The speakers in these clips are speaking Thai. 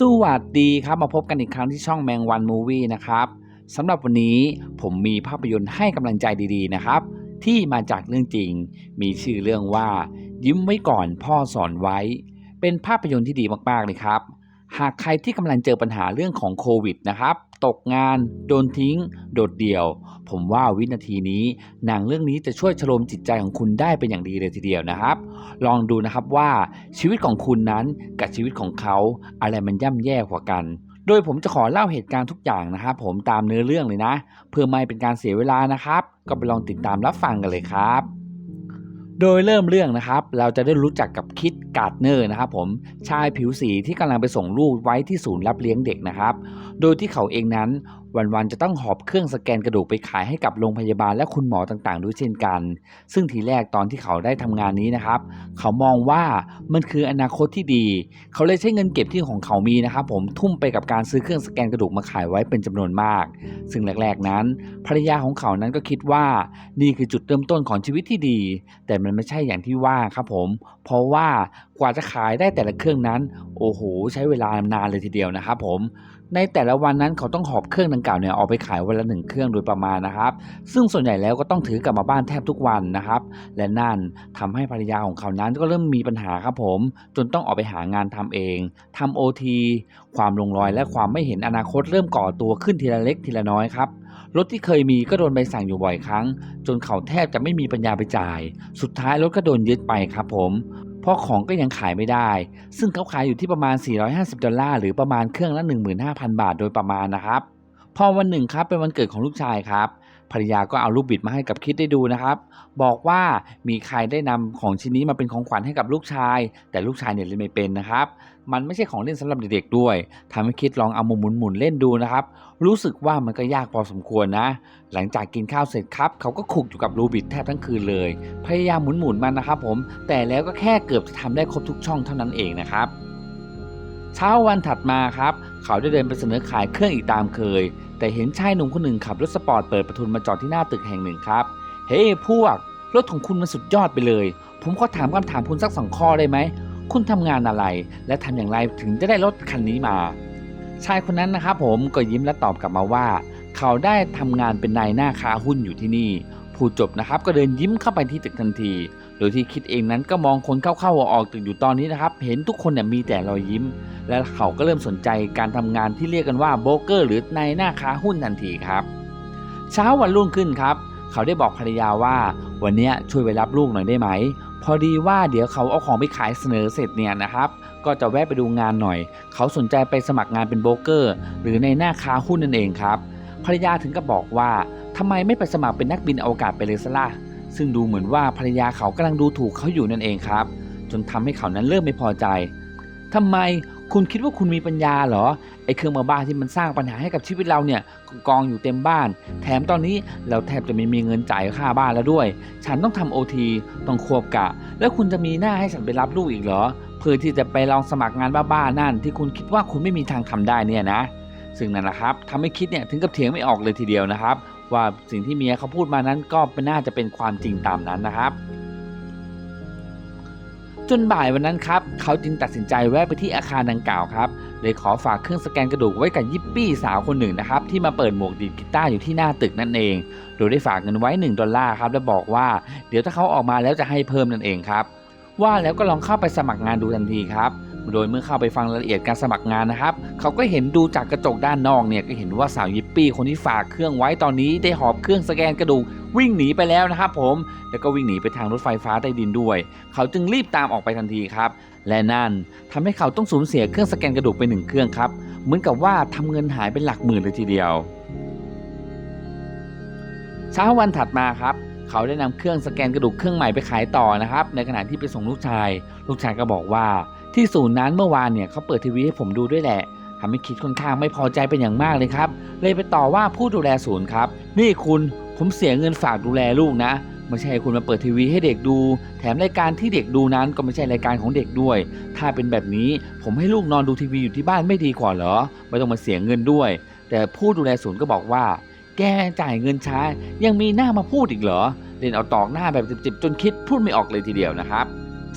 สวัสดีครับมาพบกันอีกครั้งที่ช่องแมงวันมูวี่นะครับสำหรับวันนี้ผมมีภาพยนตร์ให้กำลังใจดีๆนะครับ ที่มาจากเรื่องจริง มีชื่อเรื่องว่า ยิ้มไว้ก่อนพ่อสอนไว้ เป็นภาพยนตร์ที่ดีมากๆเลยครับ หากใครที่กำลังเจอปัญหาเรื่องของโควิดนะครับ ตกงาน โดนทิ้ง โดดเดี่ยว ผมว่าวินาทีนี้ หนังเรื่องนี้จะช่วยชโลมจิตใจของคุณได้เป็นอย่างดีเลยทีเดียวนะครับ ลองดูนะครับว่าชีวิตของคุณนั้นกับชีวิตของเขาอะไรมันย่ำแย่กว่ากัน โดยผมจะขอเล่าเหตุการณ์ทุกอย่างนะครับผมตามเนื้อเรื่องเลยนะ เพื่อไม่เป็นการเสียเวลานะครับ ก็ไปลองติดตามรับฟังกันเลยครับ โดยเริ่มเรื่องนะครับ เราจะได้รู้จักกับคิดการ์ดเนอร์นะครับผมชายผิวสีที่กำลังไปส่งลูกไว้ที่ศูนย์รับเลี้ยงเด็กนะครับ โดยที่เขาเองนั้น วันๆจะต้องหอบเครื่องสแกนกระดูกไปขายให้กับโรงพยาบาลและคุณหมอต่างๆ ด้วยเช่นกัน ซึ่งทีแรกตอนที่เขาได้ทำงานนี้นะครับ เขามองว่ามันคืออนาคตที่ดี เขาเลยใช้เงินเก็บที่ของเขามีนะครับผมทุ่มไปกับการซื้อเครื่องสแกนกระดูกมาขายไว้เป็นจำนวนมาก ซึ่งแรกๆนั้น ภรรยาของเขานั้นก็คิดว่านี่คือจุดเริ่มต้นของชีวิตที่ดี แต่มันไม่ใช่อย่างที่ว่าครับผม เพราะว่ากว่าจะขายได้แต่ละเครื่องนั้น โอ้โห ใช้เวลานานเลยทีเดียวนะครับผม ในแต่ละวันนั้นเขาต้องหอบเครื่องดังกล่าวเนี่ยออกไปขายวันละหนึ่งเครื่องโดยประมาณนะครับ ซึ่งส่วนใหญ่แล้วก็ต้องถือกลับมาบ้านแทบทุกวันนะครับ และนั่นทำให้ภรรยาของเขานั้นก็เริ่มมีปัญหาครับผม จนต้องออกไปหางานทำเองทำโอทีความลงรอยและความไม่เห็นอนาคตเริ่มก่อตัวขึ้นทีละเล็กทีละน้อยครับรถที่เคยมีก็โดนใบสั่งอยู่บ่อยครั้ง จนเขาแทบจะไม่มีปัญญาไปจ่าย สุดท้ายรถก็โดนยึดไปครับผม เพราะของก็ยังขายไม่ได้ ซึ่งเขาขายอยู่ที่ประมาณ 450 ดอลลาร์หรือประมาณเครื่องละ 15,000 บาทโดยประมาณนะครับ พอวันหนึ่งครับเป็นวันเกิดของลูกชายครับ ภรรยาก็เอารูปบิดมาให้กับคิดได้ดูนะครับ บอกว่ามีใครได้นำของชิ้นนี้มาเป็นของขวัญให้กับลูกชาย แต่ลูกชายเนี่ยเล่นไม่เป็นนะครับ มันไม่ใช่ของเล่นสำหรับเด็กๆด้วยทำให้คิดลองเอามุมหมุนๆเล่นดูนะครับ รู้สึกว่ามันก็ยากพอสมควรนะ หลังจากกินข้าวเสร็จครับ เขาก็ขุกอยู่กับรูบิดแทบทั้งคืนเลย พยายามหมุนๆมันนะครับผมแต่แล้วก็แค่เกือบจะทำได้ครบทุกช่องเท่านั้นเองนะครับ เช้าวันถัดมาครับ เขาได้เดินไปเสนอขายเครื่องอีกตามเคย แต่เห็นชายหนุ่มคนหนึ่งขับรถสปอร์ตเปิดประทุนมาจอดที่หน้าตึกแห่งหนึ่งครับ เฮ้พวก รถของคุณมันสุดยอดไปเลย ผมขอถามคำถามคุณสักสองข้อได้ไหม คุณทำงานอะไร และทำอย่างไรถึงจะได้รถคันนี้มา ชายคนนั้นนะครับผมก็ยิ้มและตอบกลับมาว่า เขาได้ทำงานเป็นนายหน้าค้าหุ้นอยู่ที่นี่ ผู้จบนะครับก็เดินยิ้มเข้าไปที่ตึกทันที ดยที่คิดเองนั้นก็มองคนเข้าๆออกๆตึกอยู่ตอนนี้นะครับ เห็นทุกคนเนี่ยมีแต่รอยยิ้ม และเขาก็เริ่มสนใจการทำงานที่เรียกกันว่าโบรกเกอร์หรือนายหน้าค้าหุ้นทันทีครับ เช้าวันรุ่งขึ้นครับ เขาได้บอกภรรยาว่า วันนี้ช่วยไปรับลูกหน่อยได้ไหม พอดีว่าเดี๋ยวเขาเอาของไปขายเสนอเสร็จเนี่ยนะครับ ก็จะแวะไปดูงานหน่อย เขาสนใจไปสมัครงานเป็นโบรกเกอร์ หรือในหน้าค้าหุ้นนั่นเองครับภรรยาถึงกับบอกว่าทำไมไม่ไปสมัครเป็นนักบินอวกาศไปเลยซะล่ะ ซึ่งดูเหมือนว่าภรรยาเขากำลังดูถูกเขาอยู่นั่นเองครับ จนทำให้เขานั้นเริ่มไม่พอใจทำไมคุณคิดว่าคุณมีปัญญาเหรอไอ้เครื่องมาบ้าที่มันสร้างปัญหาให้กับชีวิตเราเนี่ยกองอยู่เต็มบ้าน แถมตอนนี้เราแทบจะไม่มีเงินจ่ายค่าบ้านแล้วด้วย ฉันต้องทำโอทีต้องควบกะ แล้วคุณจะมีหน้าให้ฉันไปรับลูกอีกเหรอเพื่อที่จะไปลองสมัครงานบ้าๆนั่น ที่คุณคิดว่าคุณไม่มีทางทำได้เนี่ยนะ ซึ่งนั่นแหละครับทำให้คิดเนี่ยถึงกับเถียงไม่ออกเลยทีเดียวนะครับ ว่าสิ่งที่เมียเขาพูดมานั้นก็น่าจะเป็นความจริงตามนั้นนะครับ จนบ่ายวันนั้นครับ เขาจึงตัดสินใจแวะไปที่อาคารดังกล่าวครับเลยขอฝากเครื่องสแกนกระดูกไว้กับยิปปี้สาวคนหนึ่งนะครับ ที่มาเปิดหมวกดีดกีตาร์อยู่ที่หน้าตึกนั่นเอง โดยได้ฝากเงินไว้ 1 ดอลลาร์ครับ และบอกว่าเดี๋ยวถ้าเขาออกมาแล้วจะให้เพิ่มนั่นเองครับ ว่าแล้วก็ลองเข้าไปสมัครงานดูทันทีครับ โดยเมื่อเข้าไปฟังรายละเอียดการสมัครงานนะครับ เขาก็เห็นดูจากกระจกด้านนอกเนี่ยก็เห็นว่าสาวยิปปี้คนที่ฝากเครื่องไว้ตอนนี้ได้หอบเครื่องสแกนกระดูกวิ่งหนีไปแล้วนะครับผมแล้วก็วิ่งหนีไปทางรถไฟฟ้าใต้ดินด้วย เขาจึงรีบตามออกไปทันทีครับ และนั่นทำให้เขาต้องสูญเสียเครื่องสแกนกระดูกไปหนึ่งเครื่องครับ เหมือนกับว่าทำเงินหายเป็นหลักหมื่นเลยทีเดียวเช้าวันถัดมาครับเขาได้นำเครื่องสแกนกระดูกเครื่องใหม่ไปขายต่อนะครับ ในขณะที่ไปส่งลูกชาย ลูกชายก็บอกว่า ที่ศูนย์นั้นเมื่อวานเนี่ยเขาเปิดทีวีให้ผมดูด้วยแหละทำให้คิดค่อนข้างไม่พอใจเป็นอย่างมากเลยครับ เลยไปต่อว่าผู้ดูแลศูนย์ครับ นี่คุณผมเสียเงินฝากดูแลลูกนะไม่ใช่คุณมาเปิดทีวีให้เด็กดู แถมรายการที่เด็กดูนั้นก็ไม่ใช่รายการของเด็กด้วย ถ้าเป็นแบบนี้ผมให้ลูกนอนดูทีวีอยู่ที่บ้านไม่ดีกว่าเหรอ ไม่ต้องมาเสียเงินด้วย แต่ผู้ดูแลศูนย์ก็บอกว่า แกจ่ายเงินช้า ยังมีหน้ามาพูดอีกเหรอ เล่นเอาตอกหน้าแบบจิบๆจนคิดพูดไม่ออกเลยทีเดียวนะครับ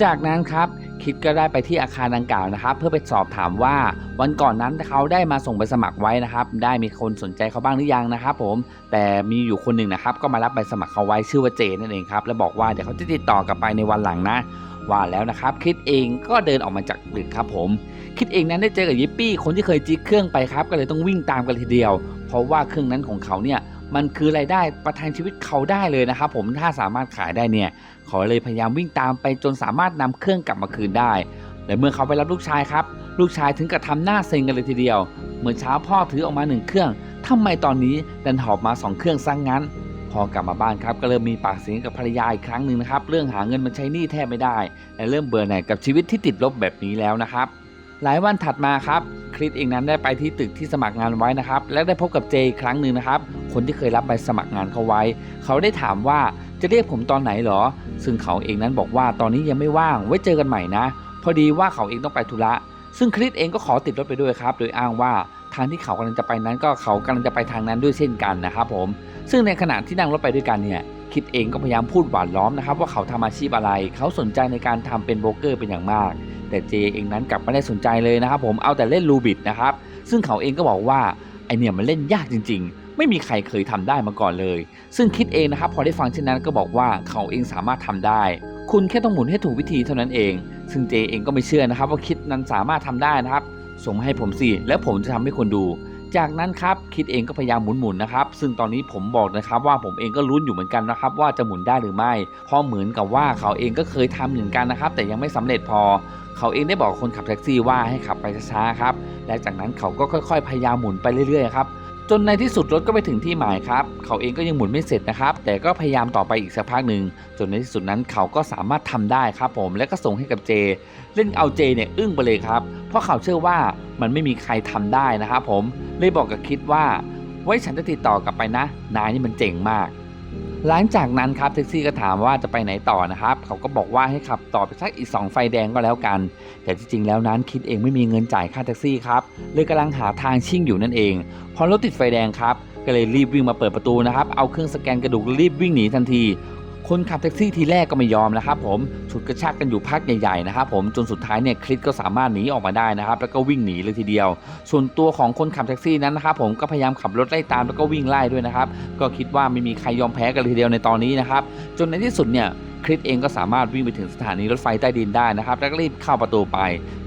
จากนั้นครับ คิดก็ได้ไปที่อาคารดังกล่าวนะครับ เพื่อไปสอบถามว่าวันก่อนนั้นเขาได้มาส่งใบสมัครไว้นะครับ ได้มีคนสนใจเขาบ้างหรือยังนะครับ ผมแต่มีอยู่คนหนึ่งนะครับ ก็มารับใบสมัครเขาไว้ชื่อว่าเจนั่นเองครับแล้วบอกว่าเดี๋ยวเขาจะติดต่อกลับไปในวันหลังนะว่าแล้วนะครับคิดเองก็เดินออกมาจากตึกครับผม คิดเองนั้นได้เจอกับยิปปี้คนที่เคยจิกเครื่องไปครับ ก็เลยต้องวิ่งตามกันทีเดียว เพราะว่าเครื่องนั้นของเขาเนี่ย มันคือรายได้ประทังชีวิตเขาได้เลยนะครับผมถ้าสามารถขายได้เนี่ยเขาเลยพยายามวิ่งตามไปจนสามารถนำเครื่องกลับมาคืนได้ และเมื่อเขาไปรับลูกชายครับ ลูกชายถึงกับทำหน้าเซ็งกันเลยทีเดียวเมื่อเช้าพ่อถือออกมาหนึ่งเครื่องทำไมตอนนี้ดันหอบมาสองเครื่องซะงงั้น พอกลับมาบ้านครับก็เริ่มมีปากเสียงกับภรรยาอีกครั้งหนึ่งนะครับเรื่องหาเงินมาใช้หนี้แทบไม่ได้ และเริ่มเบื่อหน่ายกับชีวิตที่ติดลบแบบนี้แล้วนะครับ หลายวันถัดมาครับ คริสเองนั้นได้ไปที่ตึกที่สมัครงานไว้นะครับ และได้พบกับเจอีกครั้งหนึ่งนะครับ คนที่เคยรับใบสมัครงานเขาไว้ เขาได้ถามว่าจะเรียกผมตอนไหนหรอ ซึ่งเขาเองนั้นบอกว่าตอนนี้ยังไม่ว่างไว้เจอกันใหม่นะ พอดีว่าเขาเองต้องไปธุระ ซึ่งคริสเองก็ขอติดรถไปด้วยครับ โดยอ้างว่าทางที่เขากำลังจะไปนั้นก็เขากำลังจะไปทางนั้นด้วยเช่นกันนะครับผม ซึ่งในขณะที่นั่งรถไปด้วยกันเนี่ยคิดเองก็พยายามพูดหวานล้อมนะครับว่าเขาทำอาชีพอะไร เขาสนใจในการทำเป็นโบรกเกอร์เป็นอย่างมาก แต่เจเองนั้นกลับไม่ได้สนใจเลยนะครับผมเอาแต่เล่นลูบิดนะครับซึ่งเขาเองก็บอกว่าไอเนี่ยมันเล่นยากจริง ๆ ไม่มีใครเคยทำได้มาก่อนเลย ซึ่งคิดเองนะครับพอได้ฟังเช่นนั้นก็บอกว่าเขาเองสามารถทำได้ คุณแค่ต้องหมุนให้ถูกวิธีเท่านั้นเอง ซึ่งเจเองก็ไม่เชื่อนะครับว่าคิดนั้นสามารถทำได้นะครับส่งมาให้ผมสิแล้วผมจะทำให้คนดู จากนั้นครับคิดเองก็พยายามหมุนๆนะครับ ซึ่งตอนนี้ผมบอกนะครับว่าผมเองก็ลุ้นอยู่เหมือนกันนะครับ ว่าจะหมุนได้หรือไม่เพราะเหมือนกับว่าเขาเองก็เคยทำเหมือนกันนะครับ แต่ยังไม่สำเร็จพอ เขาเองได้บอกคนขับแท็กซี่ว่าให้ขับไปช้าๆครับและจากนั้นเขาก็ค่อยๆพยายามหมุนไปเรื่อยๆครับ จนในที่สุดรถก็ไปถึงที่หมายครับ เขาเองก็ยังหมุนไม่เสร็จนะครับ แต่ก็พยายามต่อไปอีกสักพักหนึ่ง จนในที่สุดนั้นเขาก็สามารถทำได้ครับผม และก็ส่งให้กับเจ เล่นเอาเจเนี่ยอึ้งไปเลยครับ เพราะเขาเชื่อว่ามันไม่มีใครทำได้นะครับผม เลยบอกกับคิดว่า ไว้ฉันจะติดต่อกลับไปนะ นายนี่มันเจ๋งมาก หลังจากนั้นครับแท็กซี่ก็ถามว่าจะไปไหนต่อนะครับ เขาก็บอกว่าให้ขับต่อไปสักอีก 2 ไฟแดงก็แล้วกัน แต่จริงๆแล้วนั้นคิดเองไม่มีเงินจ่ายค่าแท็กซี่ครับเลยกำลังหาทางชิ่งอยู่นั่นเองพอรถติดไฟแดงครับก็เลยรีบวิ่งมาเปิดประตูนะครับ เอาเครื่องสแกนกระดูกรีบวิ่งหนีทันที คนขับแท็กซี่ทีแรกก็ไม่ยอมนะครับผมฉุดกระชากกันอยู่พักใหญ่ๆนะครับผมจนสุดท้ายเนี่ยคลิปก็สามารถหนีออกมาได้นะครับแล้วก็วิ่งหนีเลยทีเดียว ส่วนตัวของคนขับแท็กซี่นั้นนะครับผมก็พยายามขับรถไล่ตามแล้วก็วิ่งไล่ด้วยนะครับก็คิดว่าไม่มีใครยอมแพ้กันเลยทีเดียวในตอนนี้นะครับจนในที่สุดเนี่ยคริสเองก็สามารถวิ่งไปถึงสถานีรถไฟใต้ดินได้นะครับแล้วก็รีบเข้าประตูไป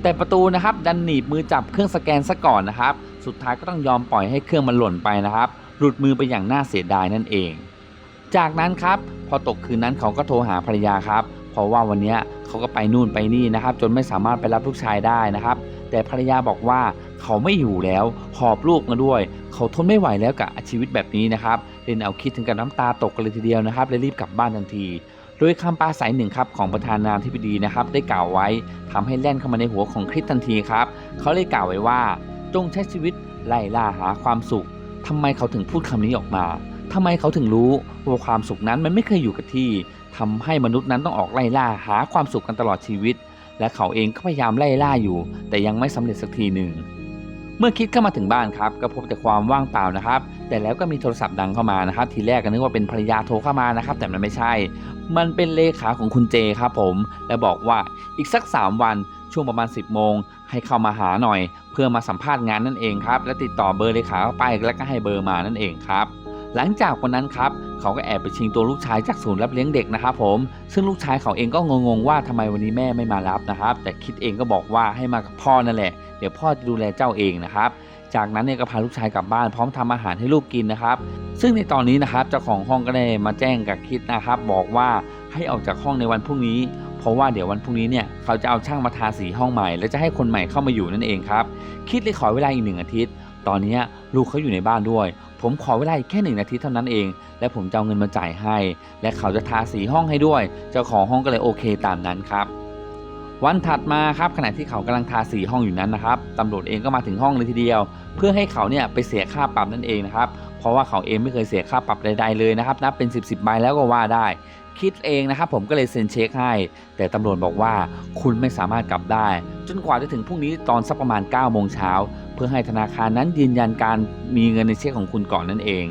แต่ประตูนะครับดันหนีบมือจับเครื่องสแกนซะก่อนนะครับ สุดท้ายก็ต้องยอมปล่อยให้เครื่องมันหล่นไปนะครับ หลุดมือไปอย่างน่าเสียดายนั่นเอง จากนั้นครับพอตกคืนนั้นเขาก็โทรหาภรรยาครับ เพราะว่าวันนี้เขาก็ไปนู่นไปนี่นะครับ จนไม่สามารถไปรับลูกชายได้นะครับ แต่ภรรยาบอกว่าเขาไม่อยู่แล้วหอบลูกมาด้วย เขาทนไม่ไหวแล้วกับชีวิตแบบนี้นะครับเล่นเอาคิดถึงกับน้ำตาตกกันเลยทีเดียวนะครับเลยรีบกลับบ้านทันทีโดยคำปราศัยหนึ่งครับของประธานาธิบดีนะครับ ได้กล่าวไว้ทำให้แล่นเข้ามาในหัวของคริสทันทีครับ เขาเลยกล่าวไว้ว่า จงใช้ชีวิตไล่ล่าหาความสุขทำไมเขาถึงพูดคำนี้ออกมา ทำไมเขาถึงรู้ว่าความสุขนั้นมันไม่เคยอยู่กับที่ทำให้มนุษย์นั้นต้องออกไล่ล่าหาความสุขกันตลอดชีวิต และเขาเองก็พยายามไล่ล่าอยู่ แต่ยังไม่สำเร็จสักทีหนึ่งเมื่อคิดเข้ามาถึงบ้านครับก็พบแต่ความว่างเปล่านะครับ แต่แล้วก็มีโทรศัพท์ดังเข้ามานะครับ ทีแรกก็นึกว่าเป็นภรรยาโทรเข้ามานะครับ แต่มันไม่ใช่ มันเป็นเลขาของคุณเจครับผม และบอกว่าอีกสัก 3 วันช่วงประมาณ 10 โมง ให้เข้ามาหาหน่อย เพื่อมาสัมภาษณ์งานนั่นเองครับ และติดต่อเบอร์เลขาไปแล้วก็ให้เบอร์มานั่นเองครับ หลังจากวันนั้นครับเขาก็แอบไปชิงตัวลูกชายจากศูนย์รับเลี้ยงเด็กนะครับผมซึ่งลูกชายเขาเองก็งงๆว่าทำไมวันนี้แม่ไม่มารับนะครับ แต่คิดเองก็บอกว่าให้มากับพ่อนั่นแหละเดี๋ยวพ่อจะดูแลเจ้าเองนะครับจากนั้นเนี่ยก็พาลูกชายกลับบ้านพร้อมทำอาหารให้ลูกกินนะครับ ซึ่งในตอนนี้นะครับเจ้าของห้องก็ได้มาแจ้งกับคิดนะครับ บอกว่าให้ออกจากห้องในวันพรุ่งนี้ เพราะว่าเดี๋ยววันพรุ่งนี้เนี่ยเขาจะเอาช่างมาทาสีห้องใหม่ แล้วจะให้คนใหม่เข้ามาอยู่นั่นเองครับ คิดเลยขอเวลาอีกหนึ่งอาทิตย์ ตอนนี้ลูกเขาอยู่ในบ้านด้วย ผมขอเวลาอีกแค่หนึ่งอาทิตย์เท่านั้นเอง และผมจะเอาเงินมาจ่ายให้ และเขาจะทาสีห้องให้ด้วย เจ้าของห้องก็เลยโอเคตามนั้นครับ วันถัดมาครับขณะที่เขากำลังทาสีห้องอยู่นั้นนะครับตำรวจเองก็มาถึงห้องเลยทีเดียว เพื่อให้เขาเนี่ยไปเสียค่าปรับนั่นเองนะครับเพราะว่าเขาเองไม่เคยเสียค่าปรับใดๆเลยนะครับนับเป็น 10บสใบแล้วก็ว่าได้ คิดเองนะครับผมก็เลยเซ็นเช็คให้ แต่ตำรวจบอกว่าคุณไม่สามารถกลับได้ จนกว่าจะถึงพรุ่งนี้ตอนสักประมาณ9โมงเช้า พื่อให้ธนาคารนั้นยืนยันการมีเงินในเช็คของคุณก่อนนั่นเอง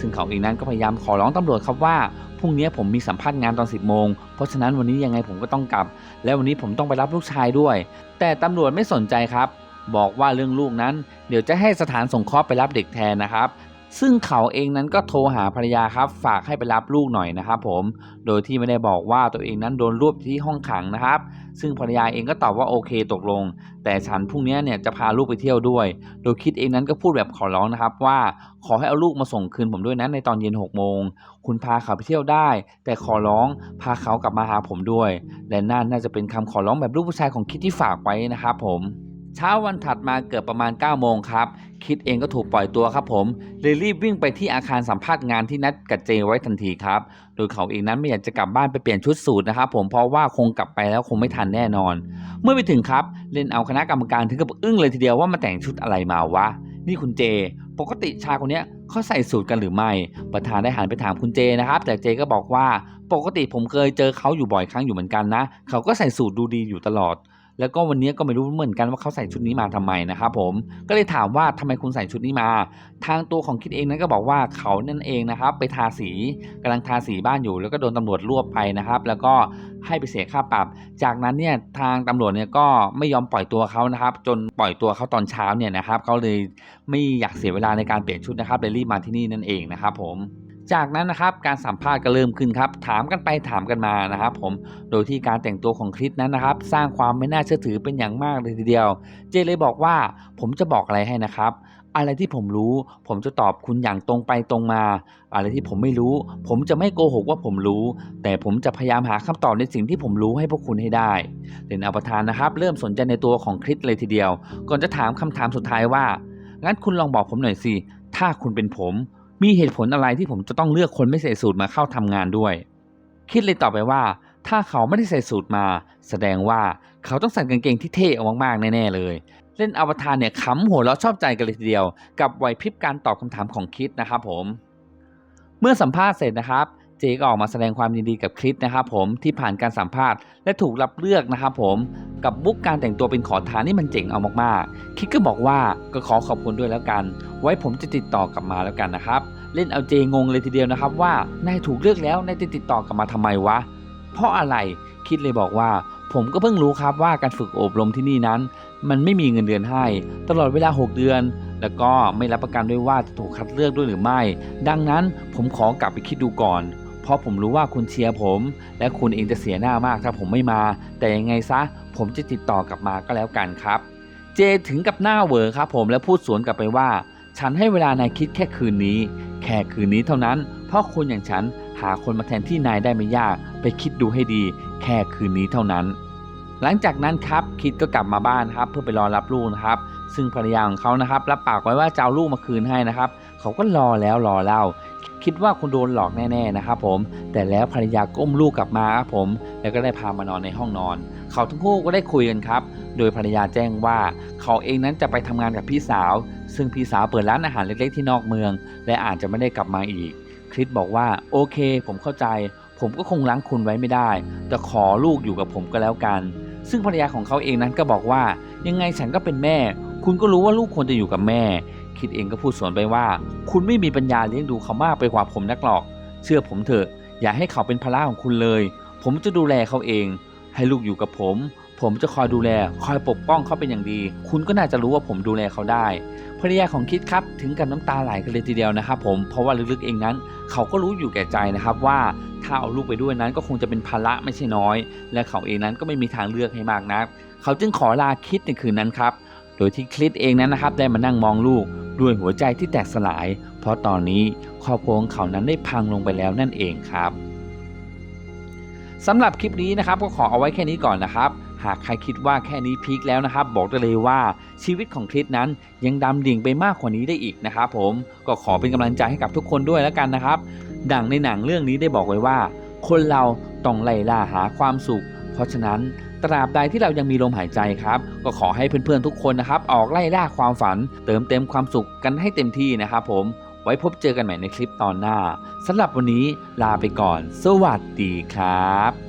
ซึ่งเขาเองนั้นก็พยายามขอร้องตำรวจครับว่าพรุ่งนี้ผมมีสัมภาษณ์งานตอน 10 โมง เพราะฉะนั้นวันนี้ยังไงผมก็ต้องกลับ และวันนี้ผมต้องไปรับลูกชายด้วย แต่ตำรวจไม่สนใจครับ บอกว่าเรื่องลูกนั้น เดี๋ยวจะให้สถานสงเคราะห์ไปรับเด็กแทนนะครับ ซึ่งเขาเองนั้นก็โทรหาภรรยาครับฝากให้ไปรับลูกหน่อยนะครับผม โดยที่ไม่ได้บอกว่าตัวเองนั้นโดนรวบที่ห้องขังนะครับ ซึ่งภรรยาเองก็ตอบว่าโอเคตกลง แต่ฉันพรุ่งนี้เนี่ยจะพาลูกไปเที่ยวด้วย โดยคิดเองนั้นก็พูดแบบขอร้องนะครับว่าขอให้เอาลูกมาส่งคืนผมด้วยนะในตอนเย็น6โมง คุณพาเขาไปเที่ยวได้ แต่ขอร้องพาเขากลับมาหาผมด้วย และนั่นน่าจะเป็นคำขอร้องแบบลูกผู้ชายของคิดที่ฝากไว้นะครับผมเช้าวันถัดมาเกือบประมาณ9โมงครับ คิดเองก็ถูกปล่อยตัวครับผมเลยรีบวิ่งไปที่อาคารสัมภาษณ์งานที่นัดกับเจไว้ทันทีครับ โดยเขาเองนั้นไม่อยากจะกลับบ้านไปเปลี่ยนชุดสูทนะครับผมเพราะว่าคงกลับไปแล้วคงไม่ทันแน่นอน เมื่อไปถึงครับเล่นเอาคณะกรรมการถึงกับอึ้งเลยทีเดียวว่ามาแต่งชุดอะไรมาวะนี่คุณเจ ปกติชายคนนี้เขาใส่สูทกันหรือไม่ ประธานได้หันไปถามคุณเจนะครับ แต่เจก็บอกว่าปกติผมเคยเจอเขาอยู่บ่อยครั้งอยู่เหมือนกันนะ เขาก็ใส่สูทดูดีอยู่ตลอด แล้วก็วันนี้ก็ไม่รู้เหมือนกันว่าเขาใส่ชุดนี้มาทำไมนะครับผมก็เลยถามว่าทำไมคุณใส่ชุดนี้มา ทางตัวของคิดเองนั้นก็บอกว่าเขานั่นเองนะครับ ไปทาสีกำลังทาสีบ้านอยู่ แล้วก็โดนตำรวจรวบไปนะครับ แล้วก็ให้ไปเสียค่าปรับ จากนั้นเนี่ยทางตำรวจเนี่ยก็ไม่ยอมปล่อยตัวเขานะครับ จนปล่อยตัวเขาตอนเช้าเนี่ยนะครับเขาเลยไม่อยากเสียเวลาในการเปลี่ยนชุดนะครับเลยรีบมาที่นี่นั่นเองนะครับผม จากนั้นนะครับการสัมภาษณ์ก็เริ่มขึ้นครับ ถามกันไปถามกันมานะครับผมโดยที่การแต่งตัวของคริสนั้นนะครับ สร้างความไม่น่าเชื่อถือเป็นอย่างมากเลยทีเดียว เจเลยบอกว่าผมจะบอกอะไรให้นะครับ อะไรที่ผมรู้ ผมจะตอบคุณอย่างตรงไปตรงมา อะไรที่ผมไม่รู้ ผมจะไม่โกหกว่าผมรู้ แต่ผมจะพยายามหาคำตอบในสิ่งที่ผมรู้ให้พวกคุณให้ได้เดนอัปทานนะครับ เริ่มสนใจในตัวของคริสเลยทีเดียว ก่อนจะถามคำถามสุดท้ายว่างั้นคุณลองบอกผมหน่อยสิถ้าคุณเป็นผม มีเหตุผลอะไรที่ผมจะต้องเลือกคนไม่ใส่สูตรมาเข้าทำงานด้วย คิดเลยต่อไปว่า ถ้าเขาไม่ได้ใส่สูตรมา แสดงว่าเขาต้องใส่กางเกงที่เท่มากๆแน่ๆเลย เล่นอวตารเนี่ยขำหัวเราะชอบใจกันเลยทีเดียว กับไหวพริบการตอบคำถามของคิดนะครับผม เมื่อสัมภาษณ์เสร็จนะครับ เจก็ออกมาแสดงความยินดีกับคริสนะครับผมที่ผ่านการสัมภาษณ์และถูกรับเลือกนะครับผมกับบุ๊กการแต่งตัวเป็นขอทานนี่มันเจ๋งเอามากๆคิดก็บอกว่าก็ขอขอบคุณด้วยแล้วกัน ไว้ผมจะติดต่อกลับมาแล้วกันนะครับ เล่นเอาเจงงเลยทีเดียวนะครับว่านายถูกเลือกแล้วนายจะติดต่อกลับมาทำไมวะ เพราะอะไรคิดเลยบอกว่า ผมก็เพิ่งรู้ครับว่าการฝึกอบรมที่นี่นั้น มันไม่มีเงินเดือนให้ ตลอดเวลา 6 เดือนแล้วก็ไม่รับประกันด้วยว่าจะถูกคัดเลือกด้วยหรือไม่ ดังนั้นผมขอกลับไปคิดดูก่อน เพราะผมรู้ว่าคุณเชียร์ผม และคุณเองจะเสียหน้ามากถ้าผมไม่มา แต่ยังไงซะ ผมจะติดต่อกลับมาก็แล้วกันครับ เจถึงกับหน้าเวอครับผมและพูดสวนกลับไปว่า ฉันให้เวลานายคิดแค่คืนนี้ แค่คืนนี้เท่านั้น เพราะคนอย่างฉันหาคนมาแทนที่นายได้ไม่ยาก ไปคิดดูให้ดี แค่คืนนี้เท่านั้น หลังจากนั้นครับคิดก็กลับมาบ้านครับ เพื่อไปรอรับลูกนะครับ ซึ่งภรรยาของเขานะครับรับปากไว้ว่าจะเอาลูกมาคืนให้นะครับ เขาก็รอแล้วรอเล่า คิดว่าคุณโดนหลอกแน่ๆนะครับผมแต่แล้วภรรยาก้มลูกกลับมาครับผม แล้วก็ได้พามานอนในห้องนอน เขาทั้งคู่ก็ได้คุยกันครับ โดยภรรยาแจ้งว่า เขาเองนั้นจะไปทำงานกับพี่สาว ซึ่งพี่สาวเปิดร้านอาหารเล็กๆที่นอกเมือง และอาจจะไม่ได้กลับมาอีก คริสบอกว่าโอเค ผมเข้าใจ ผมก็คงล้างคุณไว้ไม่ได้ แต่ขอลูกอยู่กับผมก็แล้วกัน ซึ่งภรรยาของเขาเองนั้นก็บอกว่า ยังไงฉันก็เป็นแม่ คุณก็รู้ว่าลูกควรจะอยู่กับแม่ คิดเองก็พูดสวนไปว่า คุณไม่มีปัญญาเลี้ยงดูเขามากไปกว่าผมนักหรอก เชื่อผมเถอะ อย่าให้เขาเป็นภาระของคุณเลย ผมจะดูแลเขาเอง ให้ลูกอยู่กับผม ผมจะคอยดูแล คอยปกป้องเขาเป็นอย่างดี คุณก็น่าจะรู้ว่าผมดูแลเขาได้ภรรยาของคิดครับถึงกับน้ำตาไหลกันเลยทีเดียวนะครับผมเพราะว่าลึกๆเองนั้น เขาก็รู้อยู่แก่ใจนะครับว่าถ้าเอาลูกไปด้วยนั้นก็คงจะเป็นภาระไม่ใช่น้อย และเขาเองนั้นก็ไม่มีทางเลือกให้มากนัก เขาจึงขอลาคิดในคืนนั้นครับโดยที่คิดเองนั้นนะครับได้มานั่งมองลูก ด้วยหัวใจที่แตกสลาย เพราะตอนนี้ครอบครัวของเขานั้นได้พังลงไปแล้วนั่นเองครับสำหรับคลิปนี้นะครับก็ขอเอาไว้แค่นี้ก่อนนะครับ หากใครคิดว่าแค่นี้พีคแล้วนะครับ บอกได้เลยว่าชีวิตของคลิดนั้นยังดำดิ่งไปมากกว่านี้ได้อีกนะครับผมก็ขอเป็นกำลังใจให้กับทุกคนด้วยแล้วกันนะครับ ดังในหนังเรื่องนี้ได้บอกไว้ว่า คนเราต้องไล่ล่าหาความสุข เพราะฉะนั้นตราบใดที่เรายังมีลมหายใจครับ ก็ขอให้เพื่อนๆทุกคนนะครับ ออกไล่ล่าความฝัน เติมเต็มความสุขกันให้เต็มที่นะครับผมไว้พบเจอกันใหม่ในคลิปตอนหน้าสำหรับวันนี้ลาไปก่อน สวัสดีครับ